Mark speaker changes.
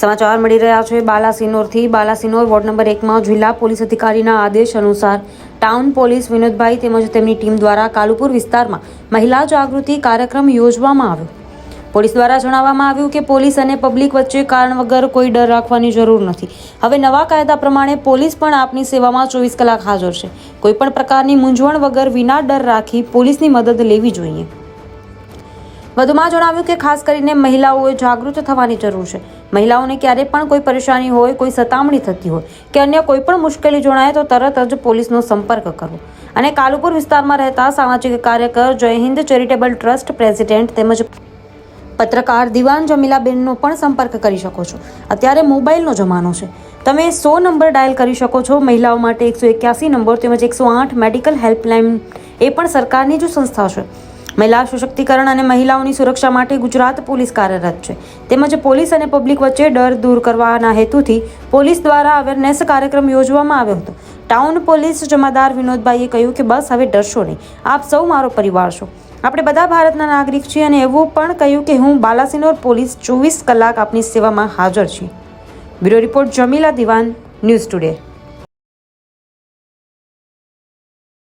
Speaker 1: સમાચાર મળી રહ્યા છે. બાલાસિનોરથી બાલાસિનોર વોર્ડ નંબર એકમાં જિલ્લા પોલીસ અધિકારીના આદેશ અનુસાર ટાઉન પોલીસ વિનોદભાઈ તેમજ તેમની ટીમ દ્વારા કાલુપુર વિસ્તારમાં મહિલા જાગૃતિ કાર્યક્રમ યોજવામાં આવ્યો. પોલીસ દ્વારા જણાવવામાં આવ્યું કે પોલીસ અને પબ્લિક વચ્ચે કારણ વગર કોઈ ડર રાખવાની જરૂર નથી. હવે નવા કાયદા પ્રમાણે પોલીસ પણ આપની સેવામાં ચોવીસ કલાક હાજર છે. કોઈપણ પ્રકારની મૂંઝવણ વગર વિના ડર રાખી પોલીસની મદદ લેવી જોઈએ. વધુમાં જણાવ્યું કે ખાસ કરીને મહિલાઓએ જાગૃત થવાની જરૂર છે. મહિલાઓને ક્યારે પણ કોઈ પરેશાની હોય, કોઈ સતામણી થતી હોય કે અન્ય કોઈ પણ મુશ્કેલી જણાય તો તરત જ પોલીસનો સંપર્ક કરવો અને કાલુપુર વિસ્તારમાં રહેતા સામાજિક કાર્યકર જય હિન્દ ચેરિટેબલ ટ્રસ્ટ પ્રેસિડેન્ટ તેમજ પત્રકાર દિવાન જમીલાબેનનો પણ સંપર્ક કરી શકો છો. અત્યારે મોબાઈલનો જમાનો છે. તમે સો નંબર ડાયલ કરી શકો છો. મહિલાઓ માટે એકસો એક્યાસી નંબર તેમજ એકસો આઠ મેડિકલ હેલ્પલાઇન એ પણ સરકારની જ સંસ્થા છે. મહિલા સશક્તિકરણ અને મહિલાઓની સુરક્ષા માટે ગુજરાત પોલીસ કાર્યરત છે. તેમજ પોલીસ અને પબ્લિક વચ્ચે ડર દૂર કરવાના હેતુથી પોલીસ દ્વારા અવેરનેસ કાર્યક્રમ યોજવામાં આવ્યો હતો. ટાઉન પોલીસ જમાદાર વિનોદભાઈએ કહ્યું કે બસ હવે ડરશો નહીં. આપ સૌ મારો પરિવાર છો. આપણે બધા ભારતના નાગરિક છીએ અને એવું પણ કહ્યું કે હું બાલાસિનોર પોલીસ ચોવીસ કલાક આપની સેવામાં હાજર છીએ. બ્યુરો રિપોર્ટ જમીલા દિવાન, ન્યૂઝ ટુડે.